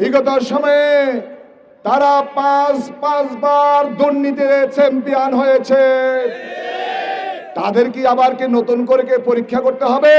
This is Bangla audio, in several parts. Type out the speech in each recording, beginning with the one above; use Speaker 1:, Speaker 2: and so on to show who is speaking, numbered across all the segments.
Speaker 1: বিগত সময়ে তারা পাঁচ, পাঁচবার দুর্নীতির চ্যাম্পিয়ন হয়েছে। তাদের কি আবার কি নতুন করে পরীক্ষা করতে হবে?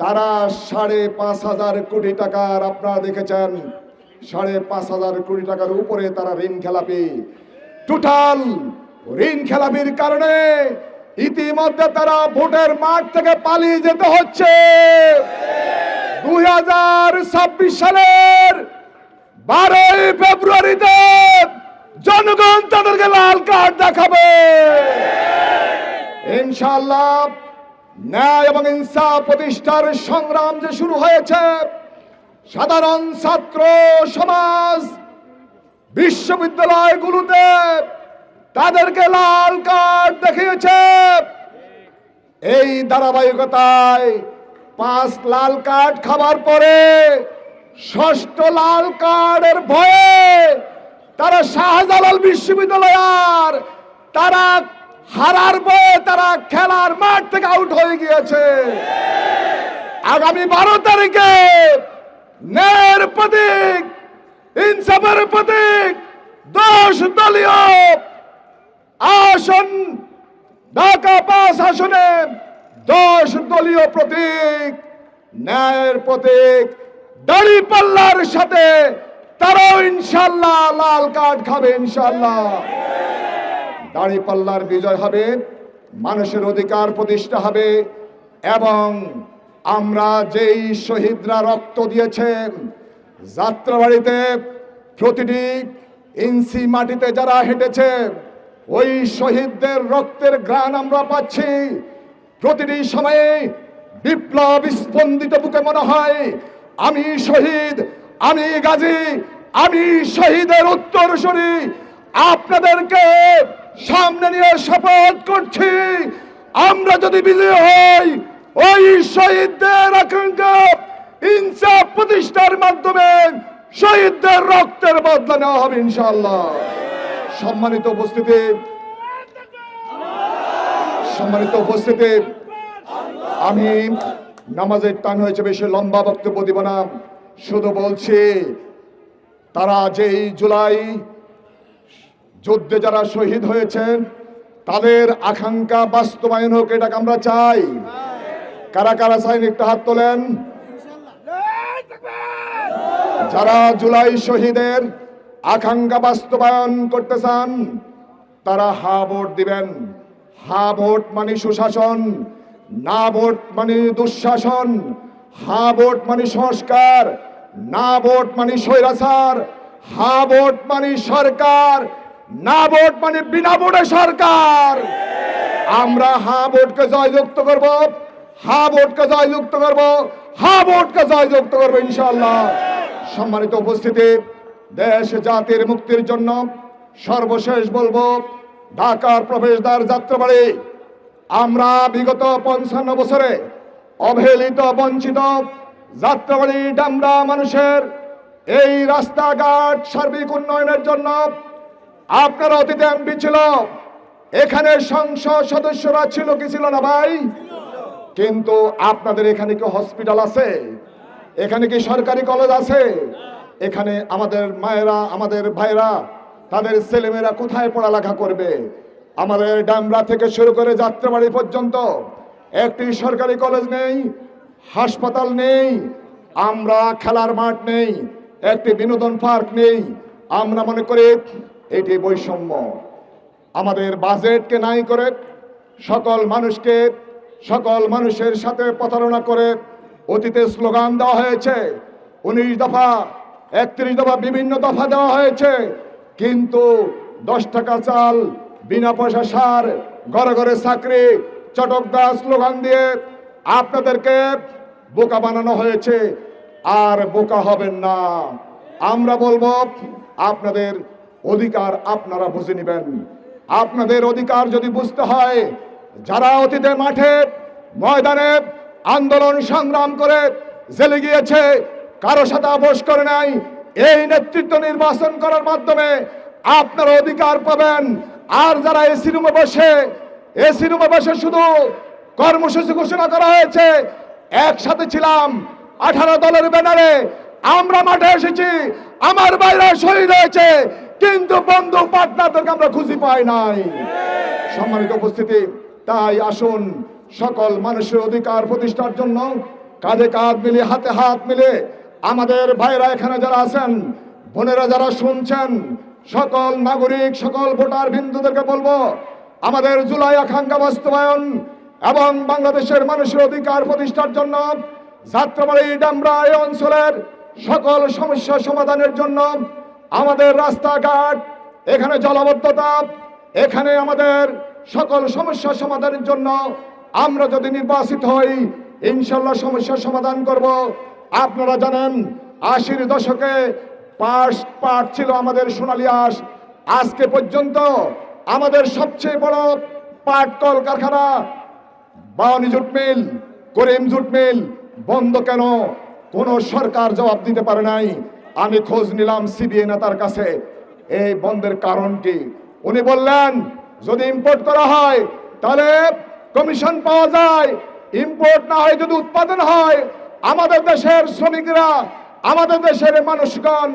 Speaker 1: তারা সাড়ে পাঁচ হাজার কোটি টাকার, আপনারা দেখেছেন, সাড়ে পাঁচ হাজার কোটি টাকার উপরে তারা ঋণ খেলাপি। টোটাল ঋণ খেলাপির কারণে ইতিমধ্যে তারা ভোটের মাঠ থেকে পালিয়ে যেতে হচ্ছে। দুই হাজার ছাব্বিশ সালের বারোই ফেব্রুয়ারিতে জনগণ তাদেরকে লাল কার্ড দেখাবে। ইনশাআল্লাহ ন্যায় এবং ইনসাফ প্রতিষ্ঠার সংগ্রাম যে শুরু হয়েছে, সাধারণ ছাত্র সমাজ বিশ্ববিদ্যালয়গুলোতে তাদেরকে লাল কার্ড দেখিয়েছে। এই ধারাবাহিকতায় পাঁচ লাল কার্ড খাবার পরে ষষ্ঠ লাল কার্ডের ভয়ে তারা শাহজালাল বিশ্ববিদ্যালয় আর তারা হারার ভয়ে তারা খেলার মাঠ থেকে আউট হয়ে গিয়েছে। আগামী বারো তারিখে ন্যায়ের প্রতীক, ইনসাফের প্রতীক, দশ দলীয় আসন, ঢাকা পাঁচ আসনে দশ দলীয় প্রতীক, ন্যায়ের প্রতীক, দাড়ি পাল্লার সাথে তারাও ইনশাল্লাহ লাল কার্ড খাবে ইনশাল্লাহ। দাড়ি পাল্লার বিজয় হবে, মানুষের অধিকার প্রতিষ্ঠা হবে, এবং আমরা যেই শহীদরা রক্ত দিয়েছেন, যাত্রাবাড়িতে প্রতিটি ইঞ্চি মাটিতে যারা হেঁটেছে, ওই শহীদদের রক্তের গ্রাণ আমরা পাচ্ছি। প্রতিটি সময়ে বিপ্লব স্পন্দিত বুকে মনে হয়, আমি শহীদ, আমি গাজী, আমি শহীদের উত্তর উত্তরসূরি, আপনাদেরকে সামনে নিয়ে শপথ করছি। আমরা যদি বিজয়ী হই, ওই শহীদদের আকাঙ্ক্ষা ইনসাফ প্রতিষ্ঠার মাধ্যমে শহীদদের রক্তের বদলা নেওয়া হবে ইনশাআল্লাহ। সম্মানিত উপস্থিতি সম্মানিত উপস্থিতি, আমি নামাজের টান হয়েছে বেশি লম্বা বক্তব্য দিব না। শুধু বলছি, তারা যেই জুলাই যুদ্ধে যারা শহীদ হয়েছেন, তাদের আকাঙ্ক্ষা বাস্তবায়ন হোক, এটাকে আমরা চাই। কারা কারা চাইন একটু হাত তোলেন? যারা জুলাই শহীদের আকাঙ্ক্ষা বাস্তবায়ন করতে চান, তারা হা ভোট দিবেন। হা ভোট মানে সুশাসন, না ভোট মানে দুঃশাসন। হা ভোট মানে সংস্কার, না ভোট মানে স্বৈরাচার। হা ভোট মানে সরকার না ভোট মানে বিনা ভোটে সরকার। আমরা হা ভোটকে জয়যুক্ত করব, হা ভোটকে জয়যুক্ত করব, হা ভোটকে জয়যুক্ত করব ইনশাআল্লাহ। সম্মানিত উপস্থিতি, দেশ জাতির মুক্তির জন্য সর্বশেষ বলব, ঢাকার প্রবেশদ্বার যাত্রাবাড়ি। আমরা বিগত পঞ্চান্ন বছরে অবহেলিত, বঞ্চিত যাত্রাবাড়ি, ডামরা মানুষের এই রাস্তাঘাট সার্বিক উন্নয়নের জন্য আপনার অতীতে এমপি ছিল। এখানে সংসদ সদস্যরা ছিল, কি ছিল না ভাই? কিন্তু আপনাদের এখানে কি হসপিটাল আছে? এখানে কি সরকারি কলেজ আছে? এখানে আমাদের মায়েরা, আমাদের ভাইরা, তাদের ছেলেমেয়েরা কোথায় পড়ালেখা করবে? আমাদের ডামরা থেকে শুরু করে যাত্রাবাড়ি পর্যন্ত একটি সরকারি কলেজ নেই, হাসপাতাল নেই, আমরা খেলার মাঠ নেই, একটি বিনোদন পার্ক নেই। আমরা মনে করি এটি বৈষম্য। আমাদের বাজেটকে নাই করে সকল মানুষকে, সকল মানুষের সাথে প্রতারণা করে অতীতে স্লোগান দেওয়া হয়েছে, উনিশ দফা, একত্রিশ দফা বিভিন্ন দফা দেওয়া হয়েছে। কিন্তু দশ টাকা চাল, বিনা পয়সা সার, ঘরে ঘরে চাকরি, চটকদার স্লোগান দিয়ে আপনাদেরকে বোকা বানানো হয়েছে। আর বোকা হবেন না। আমরা বলব আপনাদের অধিকার আপনারা বুঝে নেবেন। আপনাদের অধিকার যদি বুঝতে হয়, যারা অতীতে মাঠে ময়দানে আন্দোলন সংগ্রাম করে জেলে গিয়েছে, কারও সাথে আপোষ করে নাই, এই নেতৃত্ব নির্বাচন করার মাধ্যমে আপনারা অধিকার পাবেন। আর যারা এসি রুমে বসে এসি রুমে বসে শুধু কর্মসূচি ঘোষণা করা হয়েছে, একসাথে ছিলাম আঠারো দলের ব্যানারে। আমরা মাঠে এসেছি, আমার বাইরে শহীদ হয়েছে কিন্তু বন্ধু পার্টনারদেরকে আমরা খুঁজে পাই নাই। সম্মানিত উপস্থিতি, তাই আসুন সকল মানুষের অধিকার প্রতিষ্ঠার জন্য কাঁধে কাঁধ মিলে হাতে হাত মিলে আমাদের ভাইরা এখানে যারা আছেন, বোনেরা যারা শুনছেন, সকল নাগরিক, সকল ভোটার বিন্দুদেরকে বলব, আমাদের জুলাই আকাঙ্ক্ষা বাস্তবায়ন এবং বাংলাদেশের মানুষের অধিকার প্রতিষ্ঠার জন্য যাত্রাবাড়ি, ডামরা এই অঞ্চলের সকল সমস্যা সমাধানের জন্য আমাদের রাস্তাঘাট, এখানে জলাবদ্ধতা, এখানে আমাদের সকল সমস্যা সমাধানের জন্য আমরা যদি নির্বাচিত হই ইনশাল্লাহ সমস্যার সমাধান করব। আপনারা জানেন, আশির দশকে পাশ পাট ছিল আমাদের সোনালী আঁশ। আজকে পর্যন্ত আমাদের সবচেয়ে বড় পাট কল কারখানা বাউনি জুট মিল করিম জুট মিল বন্ধ কেন? কোন সরকার জবাব দিতে পারে নাই। আমি খোঁজ নিলাম সিবিআই নেতার কাছে। এই বন্ধের কারণ কি? উনি বললেন, যদি ইম্পোর্ট করা হয়, তাহলে কমিশন পাওয়া যায়। ইম্পোর্ট না হয় যদি উৎপাদন হয়, আমাদের দেশের শ্রমিকরা, আমাদের দেশের মানুষগণ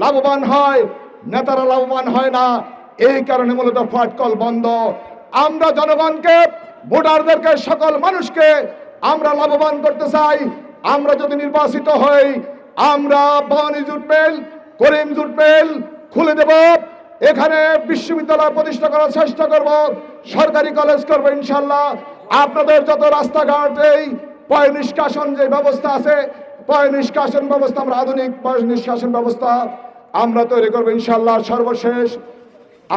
Speaker 1: লাভবান হয়। নেতারা লাভবান হয় না। এই কারণে মূলত ফাটকল বন্ধ। আমরা জনগণকে, ভোটারদেরকে, সকল মানুষকে আমরা লাভবান করতে চাই। আমরা যদি নির্বাচিত হই আমরা Bani jute mill, Karim jute mill খুলে দেব। এখানে বিশ্ববিদ্যালয় প্রতিষ্ঠা করার চেষ্টা করব। সরকারি কলেজ করব ইনশাল্লাহ আপনাদের যত রাস্তাঘাট, এই পয় নিষ্কাশন যে ব্যবস্থা আছে, পয় নিষ্কাশন ব্যবস্থা, আমরা আধুনিক পয় নিষ্কাশন ব্যবস্থা আমরা তৈরি করব ইনশাল্লাহ সর্বশেষ।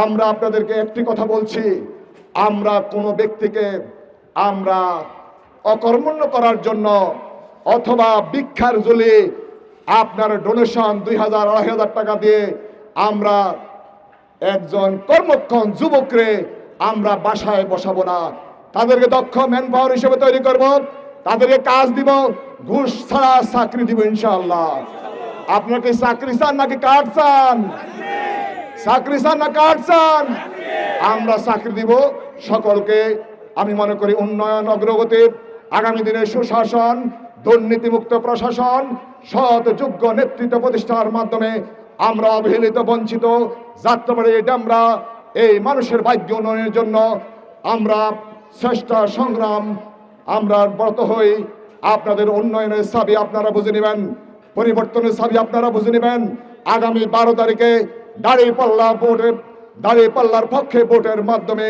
Speaker 1: আমরা আপনাদেরকে একটি কথা বলছি, আমরা কোনো ব্যক্তিকে আমরা অকর্মণ্য করার জন্য অথবা ভিক্ষার জলে আপনার ডোনেশন দুই হাজার, আড়াই হাজার টাকা দিয়ে আমরা একজন কর্মক্ষণ যুবকরে আমরা বাসায় বসাবো না। তাদেরকে দক্ষ ম্যান পাওয়ার হিসেবে তৈরি করব, তাদেরকে কাজ দিব, ঘুষ ছাড়া চাকরি দিব ইনশাআল্লাহ। আপনার কি চাকরি চান নাকি কার্ড চান? চাকরি চান না কার্ড চান? আমরা চাকরি দিব সকলকে। আমি মনে করি উন্নয়ন অগ্রগতি আগামী দিনে সুশাসন দুর্নীতিমুক্ত প্রশাসন, সৎ, যোগ্য নেতৃত্ব প্রতিষ্ঠার মাধ্যমে আমরা অবহেলিত, বঞ্চিত, যাত্রাবাড়ি, ডামরা, এই মানুষের ভাগ্য উন্নয়নের জন্য আমরা শ্রেষ্ঠ সংগ্রাম, আমরা ব্রত হই। আপনাদের উন্নয়নের চাবি আপনারা বুঝে নেবেন, পরিবর্তনের চাবি আপনারা বুঝে নেবেন। আগামী বারো তারিখে দাঁড়িয়ে পাল্লা ভোটের দাঁড়িয়ে পাল্লার পক্ষে ভোটের মাধ্যমে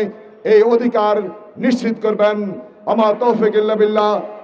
Speaker 1: এই অধিকার নিশ্চিত করবেন। আমার তৌফিক বিল্লাহ।